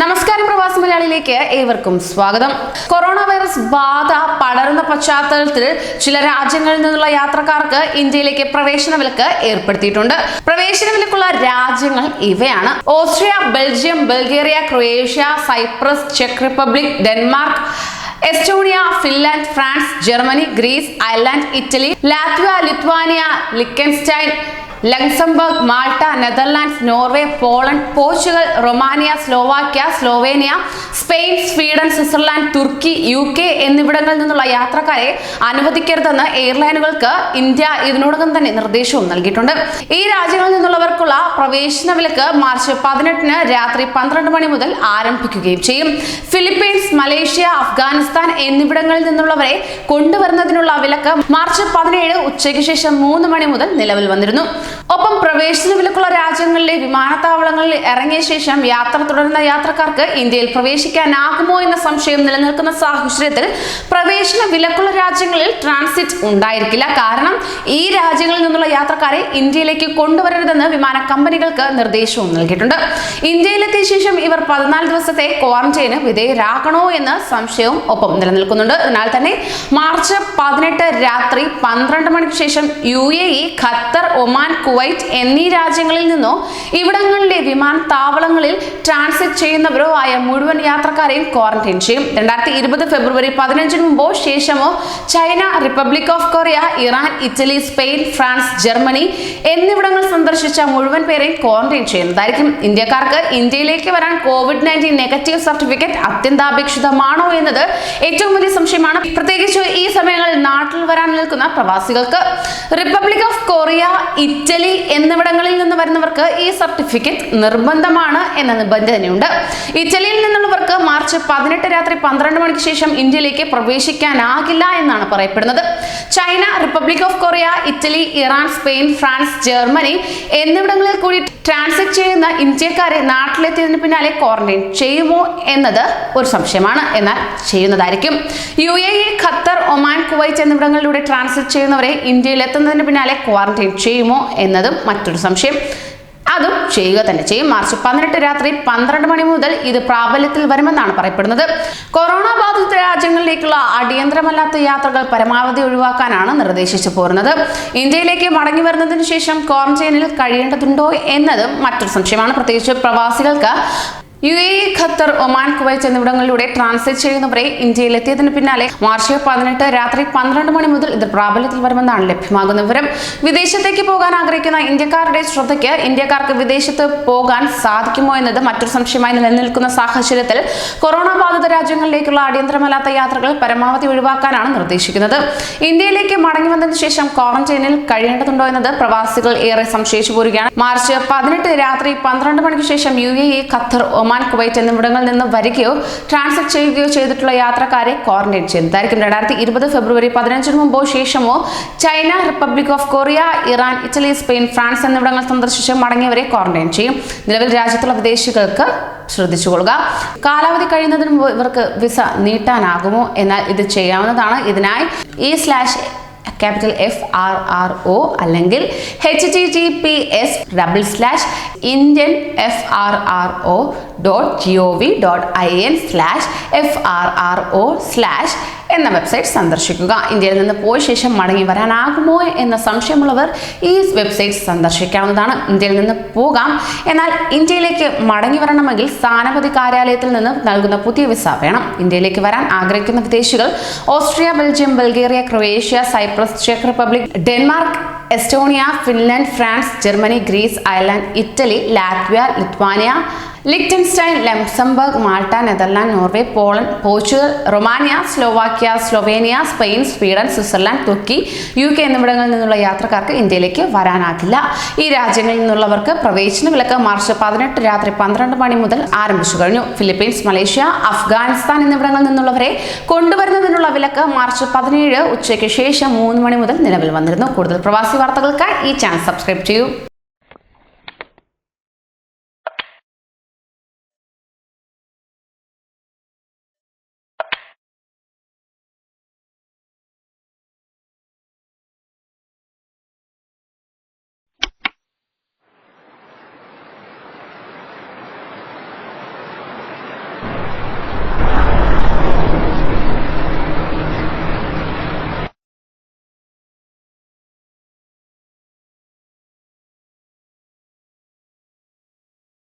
നമസ്കാരം പ്രവാസി മലയാളിയിലേക്ക് ഏവർക്കും സ്വാഗതം. കൊറോണ വൈറസ് ബാധ പടരുന്ന പശ്ചാത്തലത്തിൽ ചില രാജ്യങ്ങളിൽ നിന്നുള്ള യാത്രക്കാർക്ക് ഇന്ത്യയിലേക്ക് പ്രവേശന വിലക്ക് ഏർപ്പെടുത്തിയിട്ടുണ്ട്. പ്രവേശന വിലക്കുള്ള രാജ്യങ്ങൾ ഇവയാണ്. Austria Belgium Bulgaria Croatia Cyprus check Republic Denmark Estonia Finland France Germany Greece Ireland Italy Latvia Lithuania Liechtenstein Luxembourg Malta Netherlands Norway Poland Portugal Romania Slovakia Slovenia Spain Sweden Switzerland തുർക്കി യു കെ എന്നിവിടങ്ങളിൽ നിന്നുള്ള യാത്രക്കാരെ അനുവദിക്കരുതെന്ന് എയർലൈനുകൾക്ക് India ഇതിനോടകം തന്നെ നിർദ്ദേശവും നൽകിയിട്ടുണ്ട്. ഈ രാജ്യങ്ങളിൽ നിന്നുള്ളവർക്കുള്ള പ്രവേശന വിലക്ക് മാർച്ച് പതിനെട്ടിന് രാത്രി പന്ത്രണ്ട് മണി മുതൽ ആരംഭിക്കുകയും ചെയ്യും. ഫിലിപ്പീൻസ് മലേഷ്യ അഫ്ഗാനിസ്ഥാൻ എന്നിവിടങ്ങളിൽ നിന്നുള്ളവരെ കൊണ്ടുവരുന്നതിനുള്ള വിലക്ക് മാർച്ച് പതിനേഴ് ഉച്ചയ്ക്ക് ശേഷം മൂന്ന് മണി മുതൽ നിലവിൽ വന്നിരുന്നു. ഒപ്പം പ്രവേശന വിലക്കുള്ള രാജ്യങ്ങളിലെ വിമാനത്താവളങ്ങളിൽ ഇറങ്ങിയ ശേഷം യാത്ര തുടരുന്ന യാത്രക്കാർക്ക് ഇന്ത്യയിൽ പ്രവേശിക്കാനാകുമോ എന്ന സംശയം നിലനിൽക്കുന്ന സാഹചര്യത്തിൽ പ്രവേശന വിലക്കുള്ള രാജ്യങ്ങളിൽ ട്രാൻസിറ്റ് ഉണ്ടായിരിക്കില്ല. കാരണം ഈ രാജ്യങ്ങളിൽ നിന്നുള്ള യാത്രക്കാരെ ഇന്ത്യയിലേക്ക് കൊണ്ടുവരരുതെന്ന് വിമാന കമ്പനികൾക്ക് നിർദ്ദേശവും നൽകിയിട്ടുണ്ട്. ഇന്ത്യയിലെത്തിയ ശേഷം ഇവർ പതിനാല് ദിവസത്തെ ക്വാറന്റൈന് വിധേയരാകണോ എന്ന് സംശയവും ഒപ്പം നിലനിൽക്കുന്നുണ്ട്. അതിനാൽ തന്നെ മാർച്ച് പതിനെട്ട് രാത്രി പന്ത്രണ്ട് മണിക്ക് ശേഷം U A E Qatar Oman Kuwait എന്നീ രാജ്യങ്ങളിൽ നിന്നോ ഇവിടങ്ങളിലെ വിമാനത്താവളങ്ങളിൽ ട്രാൻസിറ്റ് ചെയ്യുന്നവരോ ആയ മുഴുവൻ യാത്രക്കാരെയും ക്വാറന്റൈൻ ചെയ്യും. രണ്ടായിരത്തി ഇരുപത് ഫെബ്രുവരി പതിനഞ്ചിന് മുമ്പോ ശേഷമോ China Republic of Korea Iran Italy Spain France Germany എന്നിവിടങ്ങൾ സന്ദർശിച്ച മുഴുവൻ പേരെയും ക്വാറന്റൈൻ ചെയ്യുന്നതായിരിക്കും. ഇന്ത്യക്കാർക്ക് ഇന്ത്യയിലേക്ക് വരാൻ കോവിഡ് നയന്റീൻ നെഗറ്റീവ് സർട്ടിഫിക്കറ്റ് അത്യന്താപേക്ഷിതമാണോ എന്നത് ഏറ്റവും വലിയ സംശയമാണ്. പ്രത്യേകിച്ച് ഈ സമയങ്ങളിൽ നാട്ടിൽ വരാൻ നിൽക്കുന്ന പ്രവാസികൾക്ക്. റിപ്പബ്ലിക് ഓഫ് കൊറിയ ഇറ്റലി എന്നിവിടങ്ങളിൽ നിന്ന് വരുന്നവർക്ക് ഈ സർട്ടിഫിക്കറ്റ് നിർബന്ധമാണ് എന്ന നിബന്ധനയുണ്ട്. ഇറ്റലിയിൽ നിന്നുള്ളവർക്ക് മാർച്ച് പതിനെട്ട് രാത്രി പന്ത്രണ്ട് മണിക്ക് ശേഷം ഇന്ത്യയിലേക്ക് പ്രവേശിക്കാനാകില്ല എന്നാണ് പറയപ്പെടുന്നത്. China Republic of Korea Italy Iran Spain France Germany എന്നിവിടങ്ങളിൽ കൂടി ട്രാൻസിറ്റ് ചെയ്യുന്ന ഇന്ത്യക്കാരെ നാട്ടിലെത്തിയതിന് പിന്നാലെ ക്വാറന്റൈൻ ചെയ്യുമോ എന്നത് ഒരു സംശയമാണ്. എന്നാൽ ചെയ്യുന്നതായിരിക്കും. U A E Qatar Oman Kuwait എന്നിവിടങ്ങളിലൂടെ transit ചെയ്യുന്നവരെ ഇന്ത്യയിൽ എത്തുന്നതിന് പിന്നാലെ ക്വാറന്റൈൻ ചെയ്യുമോ എന്നതും മറ്റൊരു സംശയം. അതും ചെയ്യുക തന്നെ ചെയ്യും. മാർച്ച് പന്ത്രണ്ട് രാത്രി പന്ത്രണ്ട് മണി മുതൽ ഇത് പ്രാബല്യത്തിൽ വരുമെന്നാണ് പറയപ്പെടുന്നത്. കൊറോണ ബാധിത രാജ്യങ്ങളിലേക്കുള്ള അടിയന്തരമല്ലാത്ത യാത്രകൾ പരമാവധി ഒഴിവാക്കാനാണ് നിർദ്ദേശിച്ചു പോരുന്നത്. ഇന്ത്യയിലേക്ക് മടങ്ങി വരുന്നതിന് ശേഷം ക്വാറന്റൈനിൽ കഴിയേണ്ടതുണ്ടോ എന്നതും മറ്റൊരു സംശയമാണ്. പ്രത്യേകിച്ച് പ്രവാസികൾക്ക് U A Qatar Oman Kuwait എന്നിവിടങ്ങളിലൂടെ transit ചെയ്യുന്നവരെ ഇന്ത്യയിൽ എത്തിയതിന് പിന്നാലെ മാർച്ച് പതിനെട്ട് രാത്രി പന്ത്രണ്ട് മണി മുതൽ ഇത് പ്രാബല്യത്തിൽ വരുമെന്നാണ് ലഭ്യമാകുന്ന വിവരം. വിദേശത്തേക്ക് പോകാൻ ആഗ്രഹിക്കുന്ന ഇന്ത്യക്കാരുടെ ശ്രദ്ധയ്ക്ക് ഇന്ത്യക്കാർക്ക് വിദേശത്ത് പോകാൻ സാധിക്കുമോ എന്നത് മറ്റൊരു സംശയമായി നിലനിൽക്കുന്ന സാഹചര്യത്തിൽ കൊറോണ ബാധിത രാജ്യങ്ങളിലേക്കുള്ള അടിയന്തരമല്ലാത്ത യാത്രകൾ പരമാവധി ഒഴിവാക്കാനാണ് നിർദ്ദേശിക്കുന്നത്. ഇന്ത്യയിലേക്ക് മടങ്ങി വന്നതിന് ശേഷം ക്വാറന്റൈനിൽ കഴിയേണ്ടതുണ്ടോ എന്നത് പ്രവാസികൾ ഏറെ സംശയിച്ചു പോരുകയാണ്. മാർച്ച് പതിനെട്ട് രാത്രി പന്ത്രണ്ട് മണിക്ക് ശേഷം U A Qatar Oman Kuwait എന്നിവിടങ്ങളിൽ നിന്ന് വരികയോ ട്രാൻസിറ്റ് ചെയ്യുകയോ ചെയ്തിട്ടുള്ള യാത്രക്കാരെ ക്വാറന്റൈൻ ചെയ്യുന്നതായിരിക്കും രണ്ടായിരത്തി ഇരുപത് ഫെബ്രുവരി പതിനഞ്ചിന് മുമ്പോ ശേഷമോ China Republic of Korea Iran Italy Spain France എന്നിവിടങ്ങൾ സന്ദർശിച്ച് മടങ്ങിയവരെ ക്വാറന്റൈൻ ചെയ്യും. നിലവിൽ രാജ്യത്തുള്ള വിദേശികൾക്ക് ശ്രദ്ധിച്ചുകൊള്ളുക. കാലാവധി കഴിയുന്നതിന് മുമ്പ് ഇവർക്ക് വിസ നീട്ടാനാകുമോ? എന്നാൽ ഇത് ചെയ്യാവുന്നതാണ്. ഇതിനായി ഈ slash capital F R R O അല്ലെങ്കിൽ H T T P S double slash Indian F R R O dot G O V dot I N slash F R R O slash എന്ന website സന്ദർശിക്കുക. ഇന്ത്യയിൽ നിന്ന് പോയ ശേഷം മടങ്ങി വരാനാകുമോ എന്ന സംശയമുള്ളവർ ഈ വെബ്സൈറ്റ് സന്ദർശിക്കാവുന്നതാണ്. ഇന്ത്യയിൽ നിന്ന് പോകാം. എന്നാൽ ഇന്ത്യയിലേക്ക് മടങ്ങി വരണമെങ്കിൽ സ്ഥാനപതി കാര്യാലയത്തിൽ നിന്ന് നൽകുന്ന പുതിയ വിസ വേണം. ഇന്ത്യയിലേക്ക് വരാൻ ആഗ്രഹിക്കുന്ന വിദേശികൾ Austria Belgium Bulgaria Croatia Cyprus check Republic Denmark Estonia Finland France Germany Greece Ireland Italy Latvia Lithuania Liechtenstein Luxembourg Malta Netherland Norway Poland Portugal Romania Slovakia Slovenia Spain Sweden Switzerland തുർക്കി U K എന്നിവിടങ്ങളിൽ നിന്നുള്ള യാത്രക്കാർക്ക് ഇന്ത്യയിലേക്ക് വരാനാകില്ല. ഈ രാജ്യങ്ങളിൽ നിന്നുള്ളവർക്ക് പ്രവേശന വിലക്ക് March പതിനെട്ട് രാത്രി പന്ത്രണ്ട് മണി മുതൽ ആരംഭിച്ചു കഴിഞ്ഞു. ഫിലിപ്പീൻസ് മലേഷ്യ അഫ്ഗാനിസ്ഥാൻ എന്നിവിടങ്ങളിൽ നിന്നുള്ളവരെ കൊണ്ടുവരുന്നതിനുള്ള വിലക്ക് മാർച്ച് പതിനേഴ് ഉച്ചയ്ക്ക് ശേഷം മൂന്ന് മണി മുതൽ നിലവിൽ വന്നിരുന്നു. കൂടുതൽ പ്രവാസി വാർത്തകൾക്കായി ഈ ചാനൽ സബ്സ്ക്രൈബ് ചെയ്യൂ.